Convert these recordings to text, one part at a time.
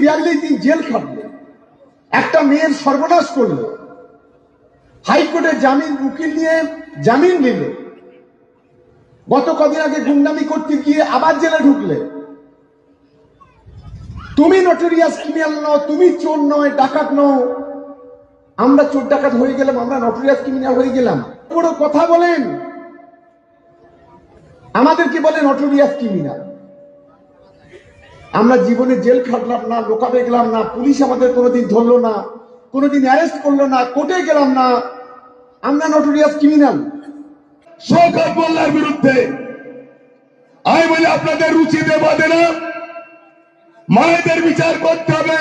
বিয়াল্লিশ দিন জেল খাটলো একটা মেয়ের সর্বনাশ করল। হাইকোর্টে জামিন, উকিল নিয়ে জামিন নিল। গত কদিন আগে গুন্ডামি করতে গিয়ে আবার জেলে ঢুকলে। তুমি নটোরিয়াস ক্রিমিনাল নও, তুমি চোর নয় ডাকাত নও। আমরা চোর ডাকাত হয়ে গেলাম, আমরা নটোরিয়াস ক্রিমিনাল হয়ে গেলাম। বড় কথা বলেন? আমাদেরকে বলে নটোরিয়াস ক্রিমিনাল আমরা জীবনে জেল খাটলাম না লোকাবে গেলাম না পুলিশ আমাদের কোনোদিন ধরলো না কোনোদিন অ্যারেস্ট করল না কোর্টে গেলাম না। আমরা নটোরিয়াস ক্রিমিনাল শওকত মোল্লার বিরুদ্ধে আমি বলি আপনাদের রুচিতে বাদে না। মায়েদের বিচার করতে হবে।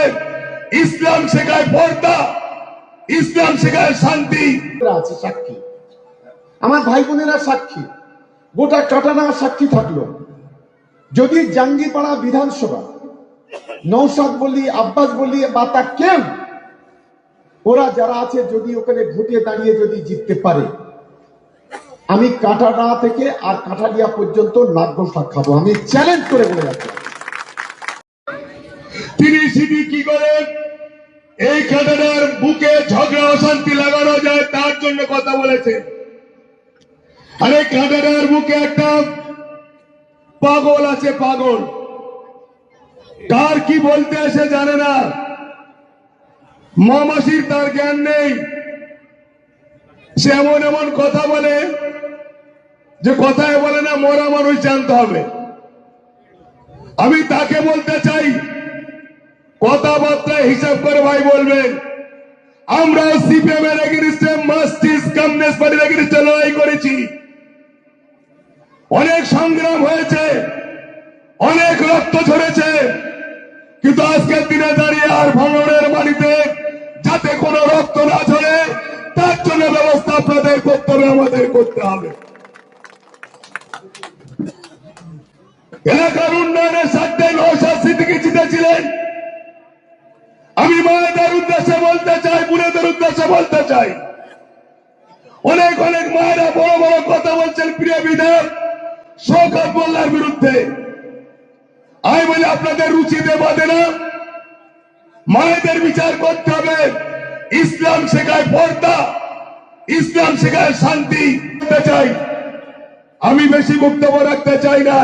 ইসলাম শেখায় পর্দা ইসলাম শেখায় শান্তি। আছে সাক্ষী। আমার ভাই বোনেরা সাক্ষী। গোটা কাটানা সাক্ষী থাকল। যদি জাঙ্গিপাড়া বিধানসভা নৌসাদ বলি, আব্বাস বলি বা তা কেউ, ওরা যারা আছে যদি ওখানে ভোটে দাঁড়িয়ে যদি জিততে পারে, আমি কাটানা থেকে আর কাঠালিয়া পর্যন্ত নাগ্য খাব। আমি চ্যালেঞ্জ করে বলে যাচ্ছি। তিনি সিডি কি করেন? এই কাটানার বুকে ঝগড়া, অশান্তি লাগানো যায়, তার জন্য কথা বলেছেন। আরে কাটানার বুকে একটা পাগল আছে পাগল। কার কি বলতে এসে জানে না। মামাসির তার জ্ঞান নেই। সে এমন এমন কথা বলে যে কথায় বলে না, মরা মানুষ জানতে হবে। আমি তাকে বলতে চাই, কথাবার্তায় হিসাব করে ভাই বলবেন, আমরা সিপিএম এর এগেনিস্টে মাস্টিস কমিউনিস্ট পার্টির এগেনিস্টে লড়াই করেছি। অনেক সংগ্রাম হয়েছে, অনেক রক্ত ঝরেছে, কিন্তু আজকের দিনে দাঁড়িয়ে আর ভাঙনের বাড়িতে যাতে কোনো রক্ত না ঝরে, তার জন্য ব্যবস্থা আপনাদের করতে হবে, আমাদের করতে হবে। এলাকার উন্নয়নের স্বার্থে নৌসাদ সিদ্দিকি জিতেছিলেন। আমি মায়েদের উদ্দেশ্যে বলতে চাই বুড়েদের উদ্দেশ্যে বলতে চাই। অনেক অনেক মায়েরা বড় বড় কথা বলছেন, প্রিয় বিধায়ক। শওকত মোল্লার বিরুদ্ধে। আমি বলি, আপনাদের রুচিতে বাদে না। মায়েদের বিচার করতে হবে। ইসলাম শেখায় পর্দা, ইসলাম শেখায় শান্তি। চাই, আমি বেশি বক্তব্য রাখতে চাই না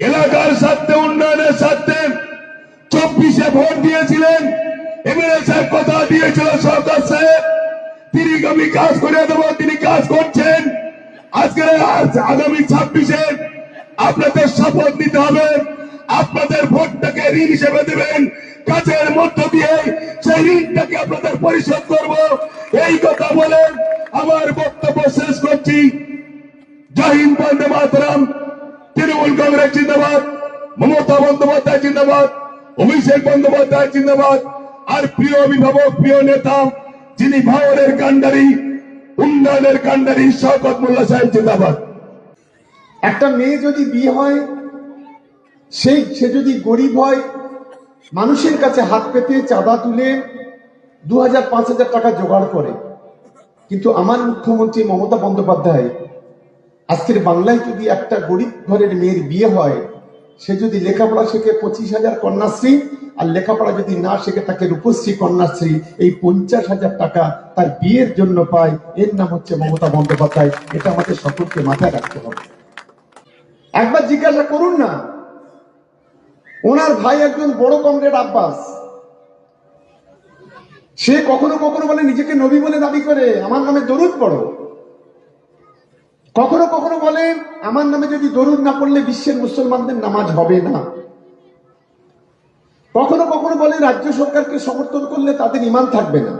এলাকার স্বার্থে, উন্নয়নের স্বার্থে চব্বিশে ভোট দিয়েছিলেন। এমএলএ কথা দিয়েছিল সরকার সাহেব। তিনি আমি কাজ করে দেবো, তিনি কাজ করছেন। আজকের আজ- আগামী ছাব্বিশে আপনাদের শপথ নিতে হবে। আপনাদের ভোটটাকে ঋণ হিসেবে দেবেন। কাজের মধ্য দিয়ে সেই ঋণটাকে আপনাদের পরিশোধ করব। এই কথা বলে আমার বক্তব্য শেষ করছি। জয় হিন্দ, বন্দে মাতরম। তৃণমূল কংগ্রেস জিন্দাবাদ, মমতা বন্দ্যোপাধ্যায় জিন্দাবাদ, অভিষেক বন্দ্যোপাধ্যায় জিন্দাবাদ। আর প্রিয় অভিভাবক, প্রিয় নেতা, যিনি ভাওয়ারের কান্ডারি উন্নয়নের কান্ডারি শওকত মোল্লা সাহেব জিন্দাবাদ। একটা মেয়ে যদি বিয়ে হয় সেই সে যদি গরিব হয়, মানুষের কাছে হাত পেতে চাঁদা তুলে দু হাজার পাঁচ হাজার টাকা জোগাড় করে। কিন্তু আমার মুখ্যমন্ত্রী মমতা বন্দ্যোপাধ্যায়, আজকের বাংলায় যদি একটা গরিব ঘরের মেয়ের বিয়ে হয় সে যদি লেখাপড়া শেখে পঁচিশ হাজার কন্যাশ্রী, আর লেখাপড়া যদি না শেখে তাকে রূপশ্রী কন্যাশ্রী, এই পঞ্চাশ হাজার টাকা তার বিয়ের জন্য পায়। এর নাম হচ্ছে মমতা বন্দ্যোপাধ্যায়। এটা আমাদের সকলকে মাথায় রাখতে হবে। একবার জিজ্ঞাসা করুন না, ওনার ভাই একজন বড় কমরেড আব্বাস। সে কখনো কখনো বলে, নিজেকে নবী বলে দাবি করে, আমার নামে দরুদ পড়ো। কখনো কখনো বলে, আমার নামে যদি দরুদ না পড়লে বিশ্বের মুসলমানদের নামাজ হবে না। কখনো কখনো বলে, রাজ্য সরকারকে সমর্থন করলে তাদের ইমান থাকবে না।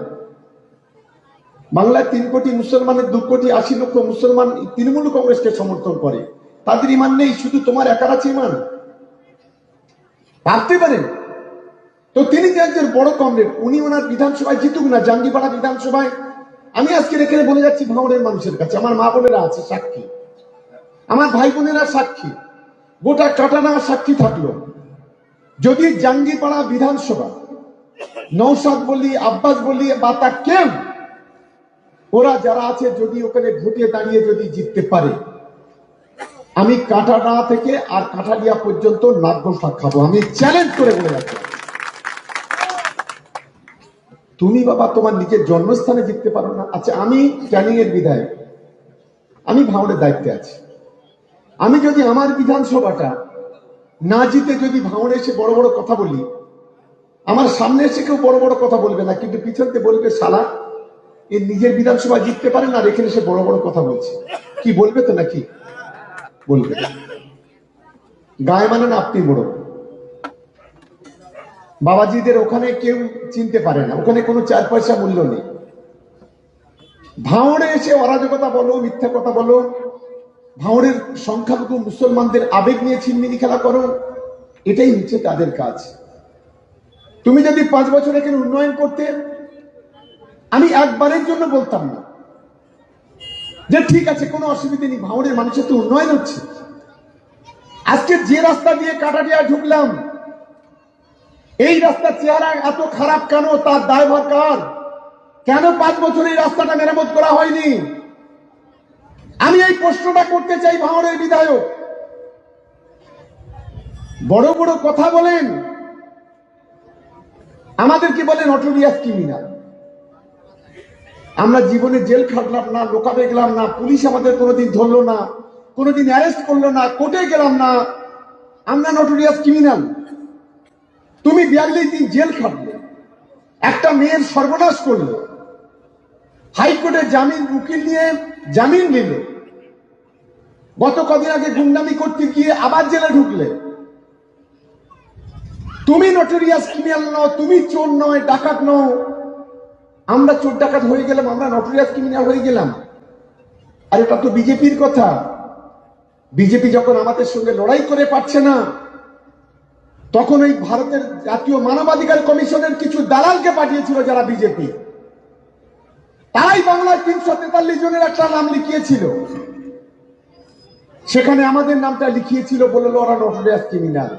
বাংলায় তিন কোটি মুসলমানের, দু কোটি আশি লক্ষ মুসলমান তৃণমূল কংগ্রেসকে সমর্থন করে। তাদের ইমান নেই, শুধু তোমার একার আছে ইমান ভাবতে পারেন? তো তিনি যে একজন বড় কমরেড, উনি ওনার বিধানসভায় জিতুক না, জাঙ্গিপাড়া বিধানসভায় আমি আজকে এখানে বলে যাচ্ছি ভাঙড়ের মানুষের কাছে। আমার মা বোনেরা আছে, সাক্ষী। আমার ভাই বোনেরা সাক্ষী। গোটা কাটানা সাক্ষী থাকল। যদি জাঙ্গিপাড়া বিধানসভা, নৌসাদ বলি, আব্বাস বলি, বা তা কেউ, ওরা যারা আছে, যদি ওখানে ভোটে দাঁড়িয়ে যদি জিততে পারে, আমি কাটানা থেকে আর কাঠালিয়া পর্যন্ত নাগ্য খাব। আমি চ্যালেঞ্জ করে বলে যাচ্ছি। তুমি বাবা তোমার নিজের জন্মস্থানে জিততে পারো না। আচ্ছা আমি ক্যানিং এর বিধায়ক। আমি ভাঙড়ের দায়িত্বে আছি। আমি যদি আমার বিধানসভাটা না জিতে যদি ভাঙড়ে এসে বড় বড় কথা বলি, আমার সামনে এসে কেউ বড় বড় কথা বলবে না, কিন্তু পিছনতে বলবে সালা এর নিজের বিধানসভা জিততে পারে না এখানে সে বড় বড় কথা বলছে। কি বলবে তো নাকি? বলবে। গায়ে মানে না আপনি বড়। বাবাজিদের ওখানে কেউ চিনতে পারে না। ওখানে কোনো চার পয়সা মূল্য নেই। ভাঁড়ে এসে অরাজকতা বলো, মিথ্যা কথা বলো ভাঁড়ের সংখ্যালঘু মুসলমানদের আবেগ নিয়ে ছিনমিনি খেলা করো, এটাই হচ্ছে তাদের কাজ। তুমি যদি পাঁচ বছর এখানে উন্নয়ন করতে, আমি একবারের জন্য বলতাম না। যে ঠিক আছে, কোনো অসুবিধা নেই ভাঁড়ের মানুষের তো উন্নয়ন হচ্ছে। আজকে যে রাস্তা দিয়ে কাটাটিয়া ঢুকলাম এই রাস্তার চেহারা এত খারাপ কেন? তার দায়ভার কার? কেন পাঁচ বছর এই রাস্তাটা মেরামত করা হয়নি? আমি এই প্রশ্নটা করতে চাই ভাঙড়ের বিধায়ক। বড় বড় কথা বলেন। আমাদেরকে বলেন অটোরিয়াস ক্রিমিনাল আমরা জীবনে জেল খাটলাম না, লোকাবে গেলাম না, পুলিশ আমাদের কোনোদিন ধরলো না, কোনোদিন অ্যারেস্ট করল না, কোর্টে গেলাম না। আমরা নটোরিয়াস ক্রিমিনাল তুমি বিয়াল্লিশ দিন জেল খাটলে একটা মেয়ের সর্বনাশ করলে। হাইকোর্টে জামিন, উকিল নিয়ে জামিন নিল। গত কদিন আগে গুন্ডামি করতে গিয়ে আবার জেলে ঢুকলে। তুমি নটোরিয়াস ক্রিমিনাল নও, তুমি চোর নয়, ডাকাত নও। আমরা চোর ডাকাত হয়ে গেলাম, আমরা নটোরিয়াস ক্রিমিনাল হয়ে গেলাম। আর এটা তো বিজেপির কথা। বিজেপি যখন আমাদের সঙ্গে লড়াই করে পারছে না তখন ওই ভারতের জাতীয় মানবাধিকার কমিশনের কিছু দালালকে পাঠিয়েছিল যারা বিজেপি। তারাই বাংলায় তিনশো তেতাল্লিশ জনের একটা নাম লিখিয়েছিল। সেখানে আমাদের নামটা লিখিয়েছিল বলল ওরা নটোরিয়াস ক্রিমিনাল